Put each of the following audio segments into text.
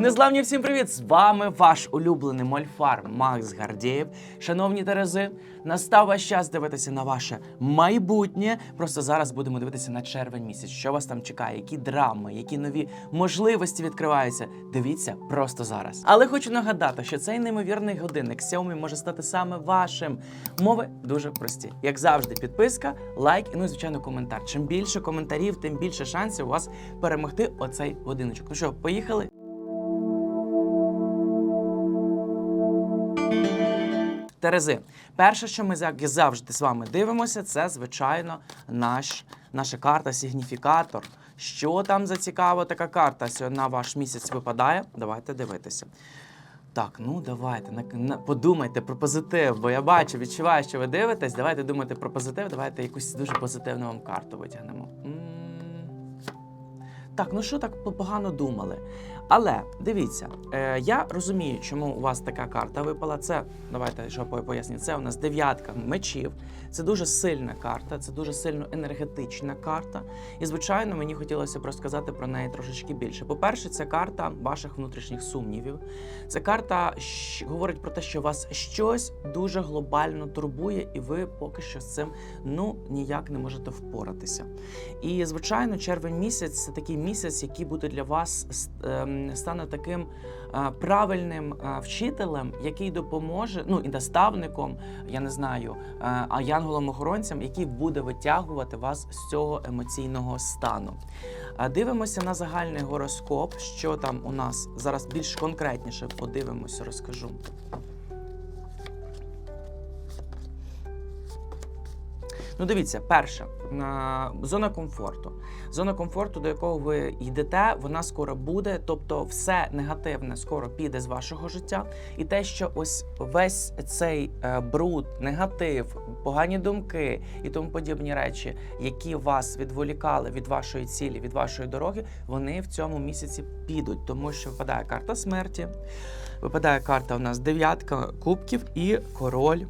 Незламні всім привіт! З вами ваш улюблений мольфар Макс Гардієв. Шановні Терези, настав ваш час дивитися на ваше майбутнє. Просто зараз будемо дивитися на червень місяць. Що вас там чекає, які драми, які нові можливості відкриваються. Дивіться просто зараз. Але хочу нагадати, що цей неймовірний годинник Xiaomi може стати саме вашим. Мови дуже прості. Як завжди, підписка, лайк і ну і звичайно коментар. Чим більше коментарів, тим більше шансів у вас перемогти оцей годиночок. Ну що, поїхали? Терези, перше, що ми як завжди з вами дивимося, це звичайно наш, наша карта сигніфікатор. Що там за цікава така карта на ваш місяць випадає? Давайте дивитися. Так, ну давайте подумайте про позитив, бо я бачу, відчуваю, що ви дивитесь. Давайте думайте про позитив. Давайте якусь дуже позитивну вам карту витягнемо. Так, ну що так погано думали? Але дивіться, е, я розумію, чому у вас така карта випала. Це давайте що поясню. Це у нас дев'ятка мечів. Це дуже сильна карта, це дуже сильно енергетична карта. І звичайно, мені хотілося б розказати про неї трошечки більше. По-перше, це карта ваших внутрішніх сумнівів. Це карта говорить про те, що вас щось дуже глобально турбує, і ви поки що з цим ну ніяк не можете впоратися. І звичайно, червень місяць це такий місяць, який буде для вас ем, стане таким правильним вчителем, який допоможе, ну і наставником, я не знаю, а янголом-охоронцям, який буде витягувати вас з цього емоційного стану. Дивимося на загальний гороскоп, що там у нас зараз більш конкретніше подивимося, розкажу. Ну, дивіться, перше, на- зона комфорту. Зона комфорту, до якого ви йдете, вона скоро буде. Тобто, все негативне скоро піде з вашого життя. І те, що ось весь цей е, бруд, негатив, погані думки і тому подібні речі, які вас відволікали від вашої цілі, від вашої дороги, вони в цьому місяці підуть, тому що випадає карта смерті, випадає карта у нас дев'ятка кубків і король.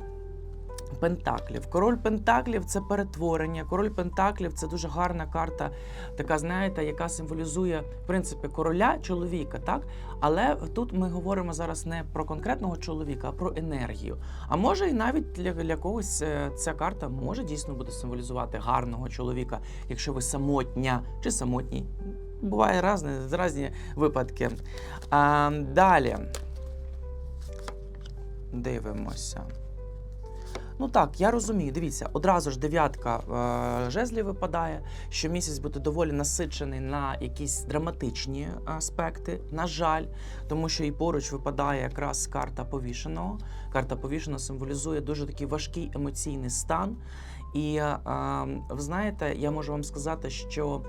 Пентаклів. Король Пентаклів це перетворення. Король Пентаклів це дуже гарна карта, така, знаєте, яка символізує в принципі короля чоловіка, так? Але тут ми говоримо зараз не про конкретного чоловіка, а про енергію. А може, і навіть для, для когось е, ця карта може дійсно буде символізувати гарного чоловіка, якщо ви самотня чи самотній. Буває різні, різні випадки. А, далі. Дивимося. Ну так, я розумію. Дивіться, одразу ж дев'ятка е, жезлів випадає, що місяць буде доволі насичений на якісь драматичні аспекти. На жаль, тому що і поруч випадає якраз карта повішеного. Карта повішеного символізує дуже такий важкий емоційний стан. І е, ви знаєте, я можу вам сказати, що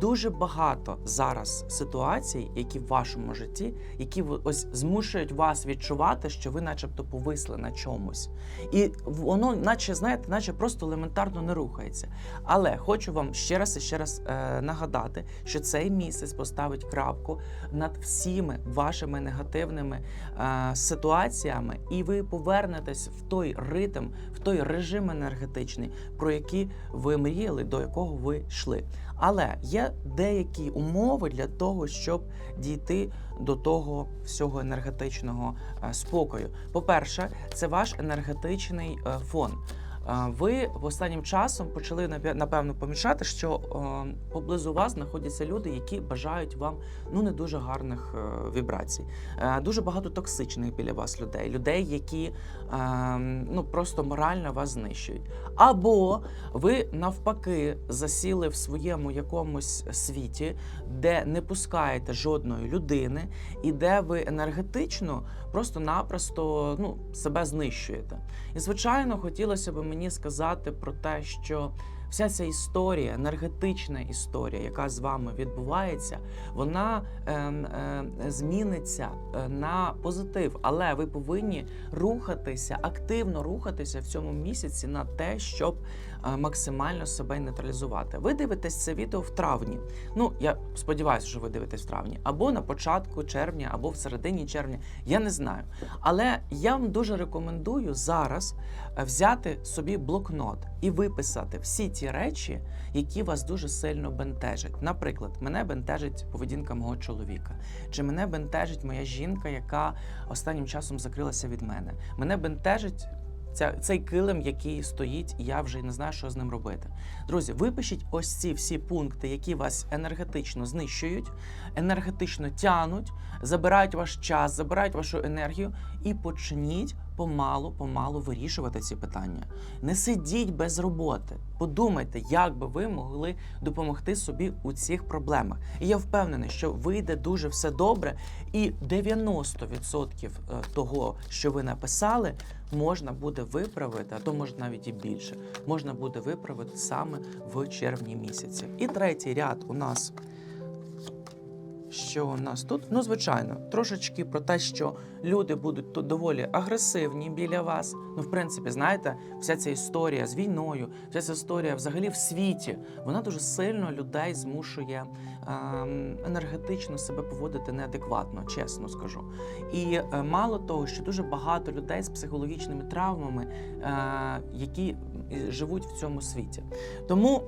дуже багато зараз ситуацій, які в вашому житті, які ось змушують вас відчувати, що ви, начебто, повисли на чомусь. І воно, наче знаєте, наче просто елементарно не рухається. Але хочу вам ще раз і ще раз е, нагадати, що цей місяць поставить крапку над всіми вашими негативними е, ситуаціями, і ви повернетесь в той ритм, в той режим енергетичний, про який ви мріяли, до якого ви йшли. Але є деякі умови для того, щоб дійти до того всього енергетичного е, спокою. По-перше, це ваш енергетичний е, фон. Ви останнім часом почали напевно помічати, що е, поблизу вас знаходяться люди, які бажають вам ну не дуже гарних е, вібрацій. Е, Дуже багато токсичних біля вас людей, людей, які ну просто морально вас знищують. Або ви навпаки засіли в своєму якомусь світі, де не пускаєте жодної людини, і де ви енергетично просто-напросто ну, себе знищуєте. І звичайно, хотілося б мені сказати про те, що вся ця історія, енергетична історія, яка з вами відбувається, вона е, е, зміниться на позитив, але ви повинні рухатися, активно рухатися в цьому місяці на те, щоб максимально себе нейтралізувати. Ви дивитесь це відео в травні. Ну я сподіваюся, що ви дивитесь в травні, або на початку червня, або в середині червня. Я не знаю. Але я вам дуже рекомендую зараз е, взяти собі блокнот і виписати всі ті речі, які вас дуже сильно бентежать. Наприклад, мене бентежить поведінка мого чоловіка, чи мене бентежить моя жінка, яка останнім часом закрилася від мене. Мене бентежить. Ця, цей килим, який стоїть, я вже не знаю, що з ним робити. Друзі, випишіть ось ці всі пункти, які вас енергетично знищують, енергетично тянуть, забирають ваш час, забирають вашу енергію, і почніть помалу, помалу вирішувати ці питання. Не сидіть без роботи. Подумайте, як би ви могли допомогти собі у цих проблемах. І я впевнений, що вийде дуже все добре, і 90% того, що ви написали, можна буде виправити, а то може навіть і більше. Можна буде виправити саме в червні місяці. І третій ряд у нас. Що у нас тут? Ну, звичайно, трошечки про те, що люди будуть тут доволі агресивні біля вас. Ну, в принципі, знаєте, вся ця історія з війною, вся ця історія взагалі в світі, вона дуже сильно людей змушує ем, енергетично себе поводити неадекватно, чесно скажу. І е, мало того, що дуже багато людей з психологічними травмами, е, які живуть в цьому світі. Тому.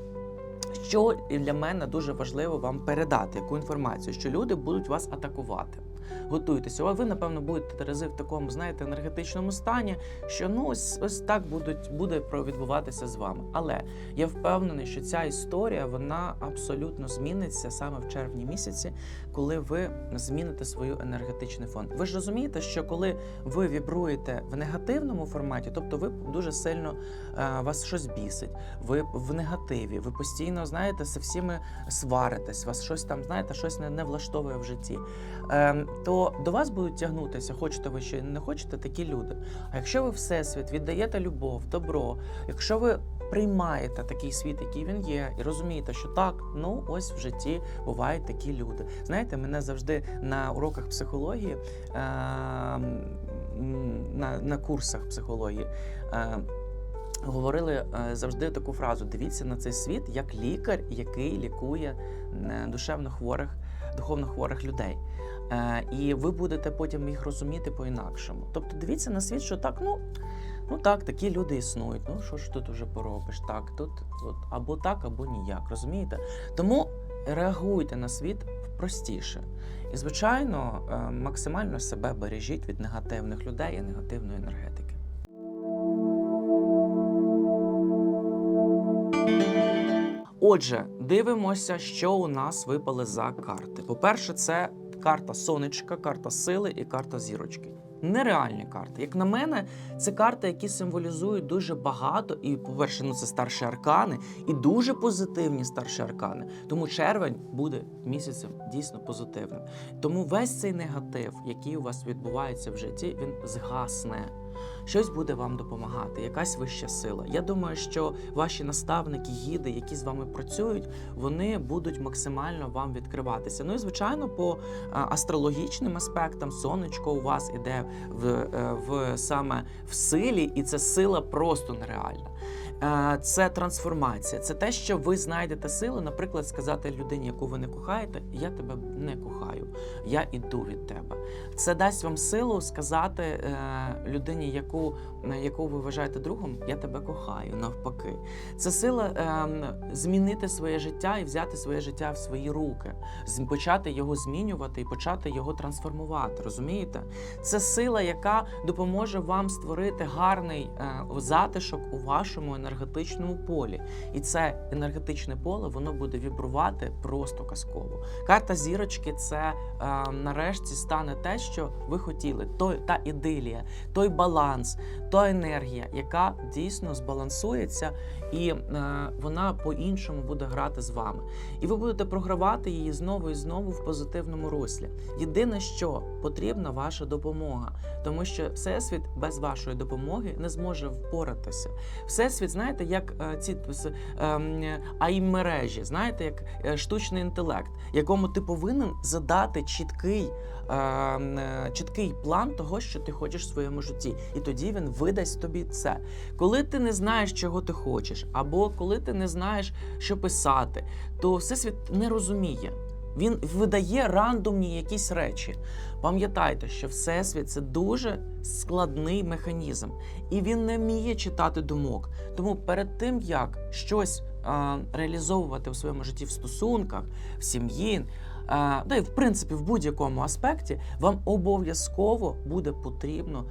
Що для мене дуже важливо вам передати яку інформацію, що люди будуть вас атакувати. Готуйтеся. Ви, напевно, будете Терези в такому, знаєте, енергетичному стані, що ну ось ось так будуть буде відбуватися з вами. Але я впевнений, що ця історія вона абсолютно зміниться саме в червні місяці, коли ви зміните свою енергетичний фон. Ви ж розумієте, що коли ви вібруєте в негативному форматі, тобто ви дуже сильно е, вас щось бісить, ви в негативі, ви постійно знаєте, з всіми сваритесь, вас щось там, знаєте, щось не, не влаштовує в житті. Е, то до вас будуть тягнутися, хочете ви чи не хочете, такі люди. А якщо ви всесвіт віддаєте любов, добро, якщо ви приймаєте такий світ, який він є, і розумієте, що так, ну ось в житті бувають такі люди. Знаєте, мене завжди на уроках психології, е, на, на курсах психології. Е, Говорили е, завжди таку фразу: дивіться на цей світ як лікар, який лікує душевно хворих, духовно хворих людей. Е, і ви будете потім їх розуміти по-інакшому. Тобто дивіться на світ, що так, ну, ну так, такі люди існують. Ну що ж тут уже поробиш? Так, тут от, або так, або ніяк. Розумієте? Тому реагуйте на світ простіше. І, звичайно, е, максимально себе бережіть від негативних людей і негативної енергетики. Отже, дивимося, що у нас випали за карти. По-перше, це карта сонечка, карта сили і карта зірочки. Нереальні карти. Як на мене, це карти, які символізують дуже багато. І, по-перше, ну це старші аркани, і дуже позитивні старші аркани. Тому червень буде місяцем дійсно позитивним. Тому весь цей негатив, який у вас відбувається в житті, він згасне. Щось буде вам допомагати, якась вища сила. Я думаю, що ваші наставники, гіди, які з вами працюють, вони будуть максимально вам відкриватися. Ну і звичайно, по астрологічним аспектам сонечко у вас іде в, е, в саме в силі, і це сила просто нереальна. Е, Це трансформація, це те, що ви знайдете силу, наприклад, сказати людині, яку ви не кохаєте, я тебе не кохаю, я іду від тебе. Це дасть вам силу сказати е, людині, яку, яку ви вважаєте другом, я тебе кохаю, навпаки. Це сила е, змінити своє життя і взяти своє життя в свої руки, почати його змінювати і почати його трансформувати. Розумієте? Це сила, яка допоможе вам створити гарний затишок у вашому енергетичному полі. І це енергетичне поле воно буде вібрувати просто казково. Карта зірочки це е, нарешті стане те, що ви хотіли. Той та ідилія, той баланс, та енергія, яка дійсно збалансується, і е, вона по-іншому буде грати з вами. І ви будете програвати її знову і знову в позитивному руслі. Єдине, що потрібна ваша допомога, тому що всесвіт без вашої допомоги не зможе впоратися. Всесвіт, знаєте, як е, ці с- ем, АІ-мережі, знаєте, як е, штучний інтелект, якому ти повинен задати чіткий, ем, е, чіткий план того, що ти хочеш в своєму житті, і тоді він видасть тобі це. Коли ти не знаєш, чого ти хочеш, або коли ти не знаєш, що писати, то всесвіт не розуміє. Він видає рандомні якісь речі. Пам'ятайте, що Всесвіт це дуже складний механізм, і він не вміє читати думок. Тому перед тим, як щось е, реалізовувати в своєму житті в стосунках, в сім'ї, да і в принципі в будь-якому аспекті, вам обов'язково буде потрібно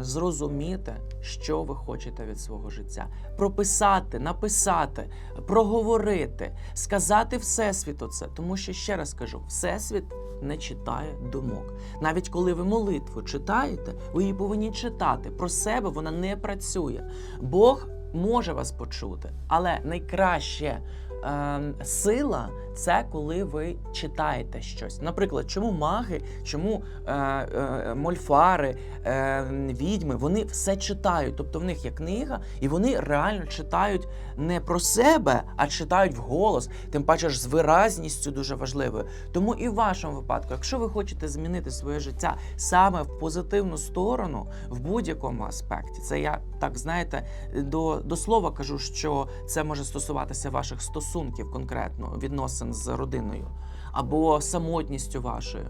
зрозуміти, що ви хочете від свого життя, прописати, написати, проговорити, сказати Всесвіту це. Тому що ще раз кажу, Всесвіт не читає думок. Навіть коли ви молитву читаєте, ви її повинні читати. Про себе вона не працює. Бог може вас почути, але найкраще. ем, Сила це коли ви читаєте щось. Наприклад, чому маги, чому е, е, мольфари, е, відьми, вони все читають. Тобто в них є книга, і вони реально читають не про себе, а читають вголос, тим паче ж з виразністю дуже важливою. Тому і в вашому випадку, якщо ви хочете змінити своє життя саме в позитивну сторону, в будь-якому аспекті, це я так знаєте, до, до слова кажу, що це може стосуватися ваших стосунків конкретно, відносин з родиною або самотністю вашою.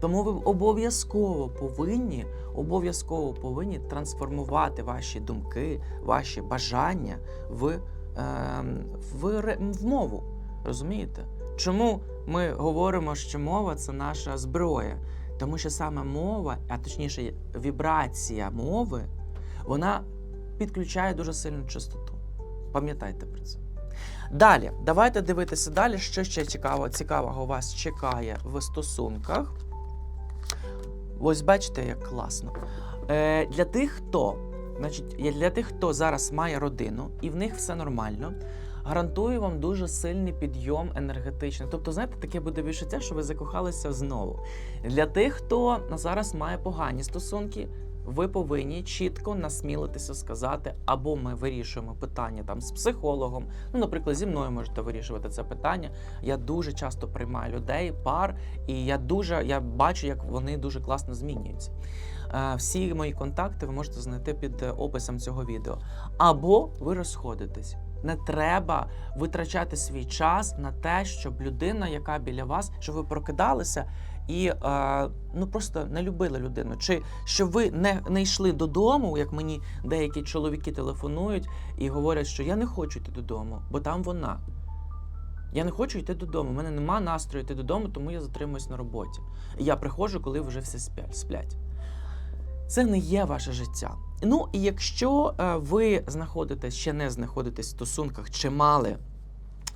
Тому ви обов'язково повинні, обов'язково повинні трансформувати ваші думки, ваші бажання в, е, в, в мову. Розумієте? Чому ми говоримо, що мова це наша зброя? Тому що саме мова, а точніше, вібрація мови, вона підключає дуже сильну частоту. Пам'ятайте про це. Далі, давайте дивитися далі, що ще цікаво, цікавого вас чекає в стосунках. Ось бачите, як класно. Е, для тих, хто, значить, для тих, хто зараз має родину і в них все нормально, гарантую вам дуже сильний підйом енергетичний. Тобто, знаєте, таке буде відчуття, що ви закохалися знову. Для тих, хто зараз має погані стосунки, ви повинні чітко насмілитися сказати, або ми вирішуємо питання там з психологом. Ну, наприклад, зі мною можете вирішувати це питання. Я дуже часто приймаю людей, пар, і я дуже я бачу, як вони дуже класно змінюються. Е, Всі мої контакти ви можете знайти під е, описом цього відео. Або ви розходитесь. Не треба витрачати свій час на те, щоб людина, яка біля вас, щоб ви прокидалися і е, ну просто не любили людину. Чи щоб ви не, не йшли додому, як мені деякі чоловіки телефонують і говорять, що я не хочу йти додому, бо там вона. Я не хочу йти додому. У мене нема настрою йти додому, тому я затримуюсь на роботі. І я приходжу, коли вже всі сплять. Це не є ваше життя. Ну і якщо е, ви знаходитесь, ще не знаходитесь в стосунках, чи мали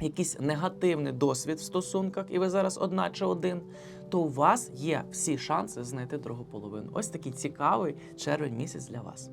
якийсь негативний досвід в стосунках, і ви зараз одна чи один, то у вас є всі шанси знайти другу половину. Ось такий цікавий червень місяць для вас.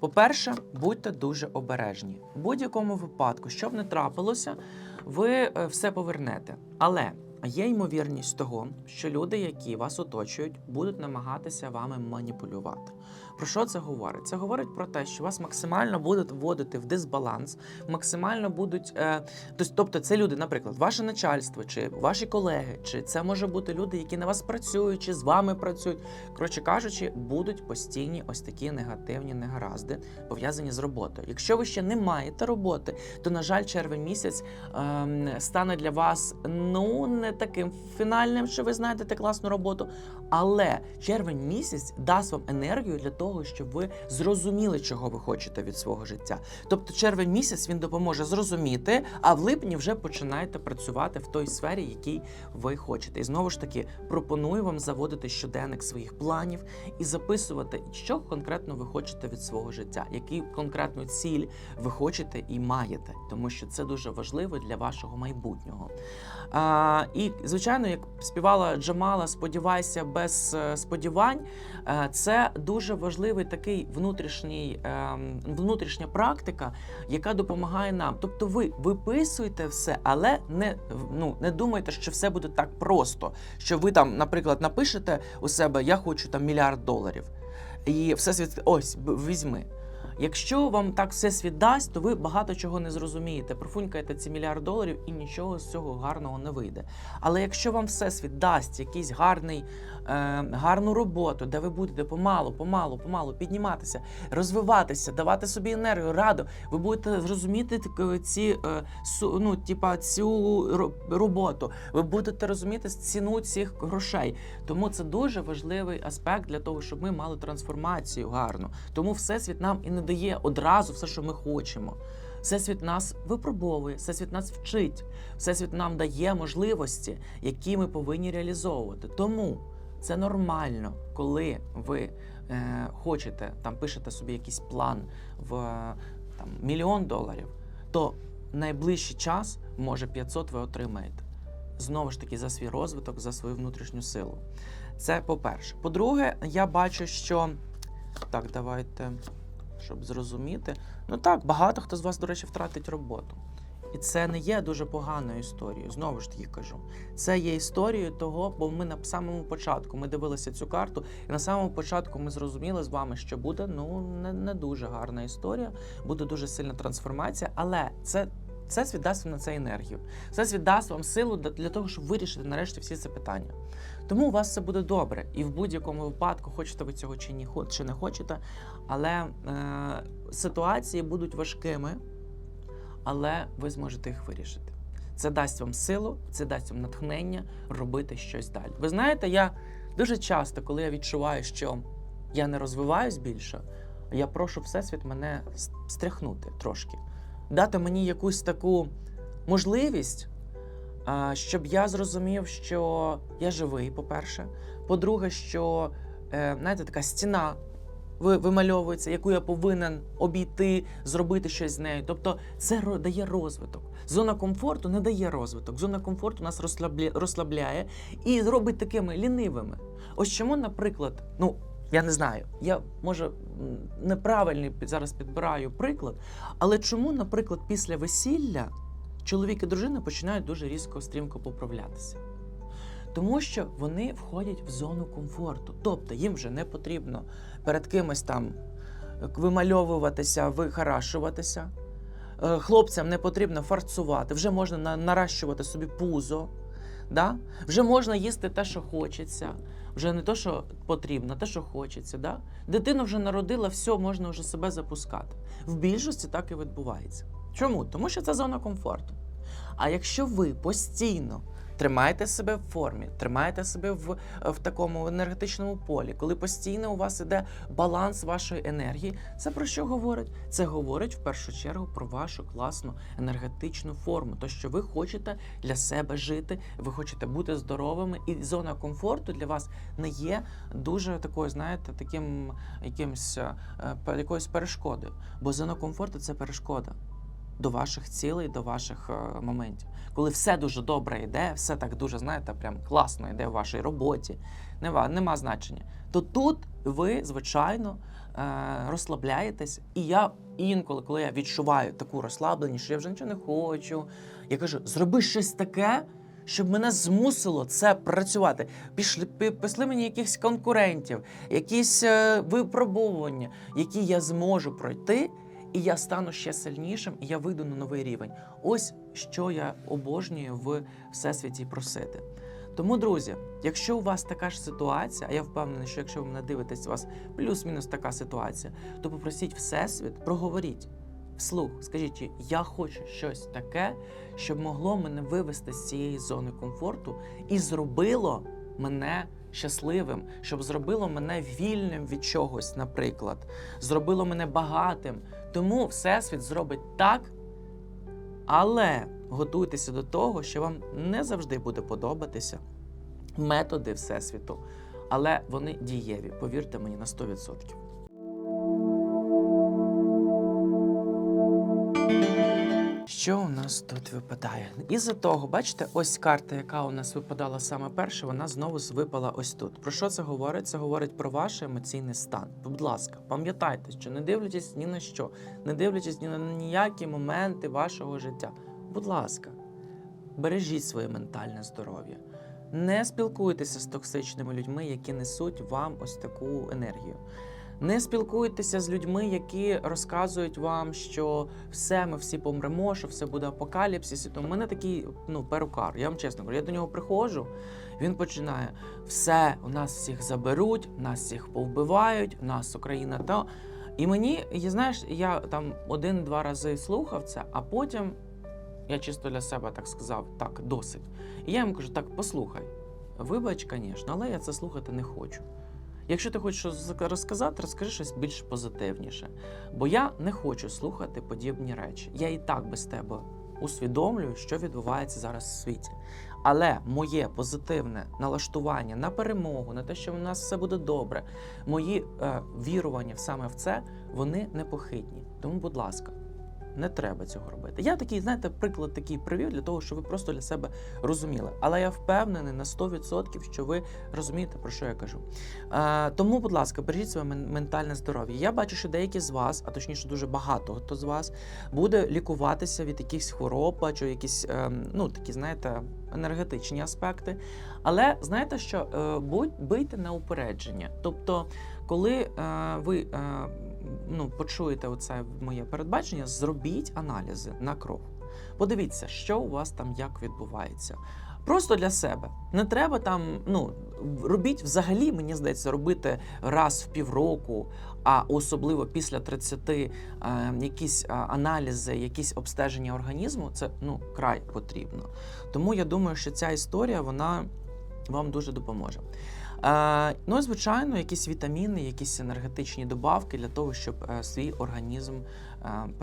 По-перше, будьте дуже обережні. В будь-якому випадку, що б не трапилося, ви е, все повернете. Але є ймовірність того, що люди, які вас оточують, будуть намагатися вами маніпулювати. Про що це говорить? Це говорить про те, що вас максимально будуть вводити в дисбаланс, максимально будуть. Е, тобто, це люди, наприклад, ваше начальство, чи ваші колеги, чи це може бути люди, які на вас працюють, чи з вами працюють. Коротше кажучи, будуть постійні ось такі негативні негаразди, пов'язані з роботою. Якщо ви ще не маєте роботи, то на жаль, червень місяць ем, стане для вас ну не таким фінальним, що ви знайдете класну роботу. Але червень місяць дасть вам енергію для того, щоб ви зрозуміли, чого ви хочете від свого життя. Тобто, червень місяць він допоможе зрозуміти, а в липні вже починаєте працювати в той сфері, якій ви хочете. І знову ж таки пропоную вам заводити щоденник своїх планів і записувати, що конкретно ви хочете від свого життя, який конкретну ціль ви хочете і маєте, тому що це дуже важливо для вашого майбутнього. А, і звичайно, як співала Джамала, сподівайся без е, сподівань. Е, Це дуже важливий такий внутрішній ем, внутрішня практика, яка допомагає нам. Тобто, ви виписуєте все, але не ну не думайте, що все буде так просто. Що ви там, наприклад, напишете у себе Я хочу там мільярд доларів, і все світ ось візьми. Якщо вам так все світ дасть, то ви багато чого не зрозумієте. Профунькаєте ці мільярд доларів і нічого з цього гарного не вийде. Але якщо вам всесвіт дасть якийсь гарний гарну роботу, де ви будете помалу, помалу, помалу підніматися, розвиватися, давати собі енергію, раду. Ви будете розуміти ці е, ну, типа, цю ро- роботу. Ви будете розуміти ціну цих грошей. Тому це дуже важливий аспект для того, щоб ми мали трансформацію гарну. Тому всесвіт нам і не дає одразу все, що ми хочемо. Всесвіт нас випробовує, всесвіт нас вчить, всесвіт нам дає можливості, які ми повинні реалізовувати. Тому це нормально, коли ви е, хочете там пишете собі якийсь план в там, мільйон доларів, то найближчий час, може 500 ви отримаєте. Знову ж таки, за свій розвиток, за свою внутрішню силу. Це по-перше. По-друге, я бачу, що так, давайте, щоб зрозуміти. Ну так, багато хто з вас, до речі, втратить роботу. І це не є дуже поганою історією. Знову ж таки кажу. Це є історією того, бо ми на самому початку ми дивилися цю карту, і на самому початку ми зрозуміли з вами, що буде ну не, не дуже гарна історія, буде дуже сильна трансформація, але це. Це світ вам на це енергію. Це світ дасть вам силу для, того, щоб вирішити нарешті всі ці питання. Тому у вас все буде добре. І в будь-якому випадку, хочете ви цього чи ні, чи не хочете, але е, ситуації будуть важкими, але ви зможете їх вирішити. Це дасть вам силу, це дасть вам натхнення робити щось далі. Ви знаєте, я дуже часто, коли я відчуваю, що я не розвиваюсь більше, я прошу Всесвіт мене стряхнути трошки, дати мені якусь таку можливість, щоб я зрозумів, що я живий, по-перше. По-друге, що е, знаєте, така стіна вимальовується, яку я повинен обійти, зробити щось з нею. Тобто це дає розвиток. Зона комфорту не дає розвиток. Зона комфорту нас розслабля- розслабляє і робить такими лінивими. Ось чому, наприклад, ну. Я не знаю, я може неправильний зараз підбираю приклад, але чому, наприклад, після весілля чоловік і дружина починають дуже різко стрімко поправлятися? Тому що вони входять в зону комфорту. Тобто їм вже не потрібно перед кимось там е, вимальовуватися, вихарашуватися. Е, Хлопцям не потрібно фарцувати, вже можна наращувати собі пузо, да? вже можна їсти те, що хочеться, вже не те, що потрібно, те, що хочеться. Да? Дитину вже народила, все, можна вже себе запускати. В більшості так і відбувається. Чому? Тому що це зона комфорту. А якщо ви постійно тримаєте себе в формі, тримаєте себе в, в такому енергетичному полі, коли постійно у вас іде баланс вашої енергії, це про що говорить? Це говорить в першу чергу про вашу класну енергетичну форму, то що ви хочете для себе жити, ви хочете бути здоровими, і зона комфорту для вас не є дуже такою, знаєте, таким якимсь е, якоюсь перешкодою. Бо зона комфорту це перешкода до ваших цілей, до ваших е, моментів. Коли все дуже добре йде, все так дуже, знаєте, прям класно йде в вашій роботі, нема, нема значення. То тут ви, звичайно, е, розслабляєтесь. І я інколи, коли я відчуваю таку розслабленість, що я вже нічого не хочу, я кажу: зроби щось таке. Щоб мене змусило це працювати. Пішли пішли мені якихось конкурентів, якісь е, випробовування, які я зможу пройти, і я стану ще сильнішим, і я вийду на новий рівень. Ось що я обожнюю в всесвіті просити. Тому, друзі, якщо у вас така ж ситуація, а я впевнений, що якщо ви мене дивитесь, у вас плюс-мінус така ситуація, то попросіть Всесвіт, проговоріть вслух, скажіть, я хочу щось таке, щоб могло мене вивести з цієї зони комфорту і зробило мене щасливим, щоб зробило мене вільним від чогось, наприклад, зробило мене багатим. Тому Всесвіт зробить так, але готуйтеся до того, що вам не завжди буде подобатися методи Всесвіту, але вони дієві, повірте мені на 100%. Що у нас тут випадає? Із-за того, бачите, ось карта, яка у нас випадала саме перша, вона знову випала ось тут. Про що це говорить? Це говорить про ваш емоційний стан. Будь ласка, пам'ятайте, що не дивлячись ні на що, не дивлячись ні на ніякі моменти вашого життя. Будь ласка, бережіть своє ментальне здоров'я. Не спілкуйтеся з токсичними людьми, які несуть вам ось таку енергію. Не спілкуйтеся з людьми, які розказують вам, що все, ми всі помремо, що все буде апокаліпсис. І в мене такий ну, перукар. Я вам чесно кажу, я до нього приходжу, він починає все, у нас всіх заберуть, нас всіх повбивають, нас Україна то. І мені, і знаєш, я там один-два рази слухав це, а потім я чисто для себе так сказав, так, досить. І я йому кажу: так, послухай, вибач, звісно, але я це слухати не хочу. Якщо ти хочеш щось розказати, розкажи щось більш позитивніше. Бо я не хочу слухати подібні речі. Я і так без тебе усвідомлюю, що відбувається зараз в світі. Але моє позитивне налаштування на перемогу, на те, що в нас все буде добре, мої е, вірування саме в це, вони непохитні. Тому, будь ласка, не треба цього робити. Я такий, знаєте, приклад такий привів для того, щоб ви просто для себе розуміли. Але я впевнений на 100%, що ви розумієте, про що я кажу. Е, тому, будь ласка, бережіть своє ментальне здоров'я. Я бачу, що деякі з вас, а точніше, дуже багато хто з вас, буде лікуватися від якихось хвороб, чи якісь, е, ну такі, знаєте, енергетичні аспекти. Але знаєте, що е, будь бийте на упередження. Тобто, коли е, ви е, ну, почуєте оце моє передбачення, зробіть аналізи на кров. Подивіться, що у вас там як відбувається. Просто для себе. Не треба там, ну, робіть взагалі, мені здається, робити раз в півроку, а особливо після 30 е, якісь е, аналізи, якісь обстеження організму, це ну, край потрібно. Тому я думаю, що ця історія вона вам дуже допоможе. Е, ну і звичайно, якісь вітаміни, якісь енергетичні добавки для того, щоб е, свій організм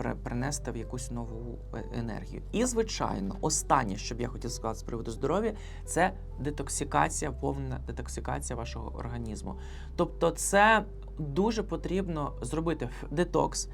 е, принести в якусь нову енергію. І звичайно, останнє, що б я хотів сказати з приводу здоров'я, це детоксикація, повна детоксикація вашого організму. Тобто, це дуже потрібно зробити детокс.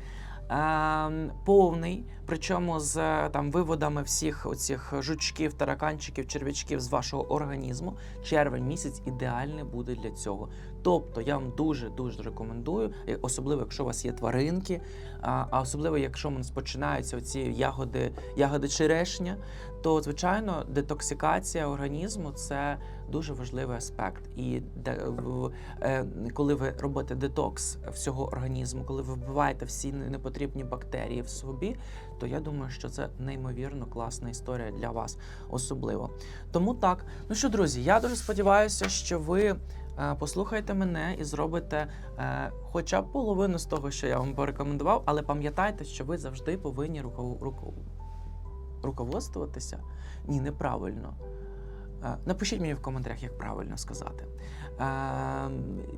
Ем, повний, причому з е, там виводами всіх оцих жучків, тараканчиків, черв'ячків з вашого організму. Червень місяць ідеальний буде для цього. Тобто я вам дуже дуже рекомендую, е, особливо якщо у вас є тваринки, а особливо якщо починаються ці ягоди, ягоди черешня, то звичайно детоксикація організму це дуже важливий аспект. І де, в- е, коли ви робите детокс всього організму, коли ви вбиваєте всі непотрібні бактерії в собі, то я думаю, що це неймовірно класна історія для вас особливо. Тому так, ну що, друзі, я дуже сподіваюся, що ви. Е, Послухайте мене і зробите е, хоча б половину з того, що я вам порекомендував, але пам'ятайте, що ви завжди повинні руко, руко, руководствуватися. Ні, неправильно. Е, Напишіть мені в коментарях, як правильно сказати. Е,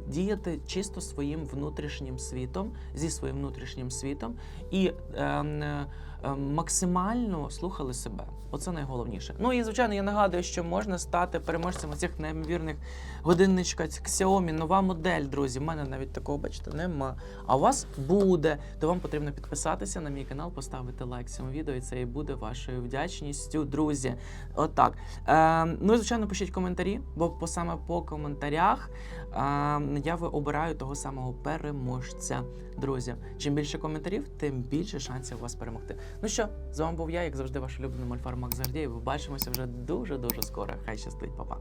Діяти чисто своїм внутрішнім світом, зі своїм внутрішнім світом і е, е, е, максимально слухали себе. Оце найголовніше. Ну і звичайно, я нагадую, що можна стати переможцем цих неймовірних годинничка Xiaomi, нова модель, друзі. У мене навіть такого, бачите, нема. А у вас буде. То вам потрібно підписатися на мій канал, поставити лайк цьому відео, і це і буде вашою вдячністю, друзі. Отак. Е, ну і звичайно, пишіть коментарі, бо саме по коментарях е, я ви обираю того самого переможця. Друзі, чим більше коментарів, тим більше шансів у вас перемогти. Ну що, з вами був я, як завжди, ваш улюблений Мольфар Макс Гордєєв. Побачимося вже дуже дуже скоро. Хай щастить, па-па.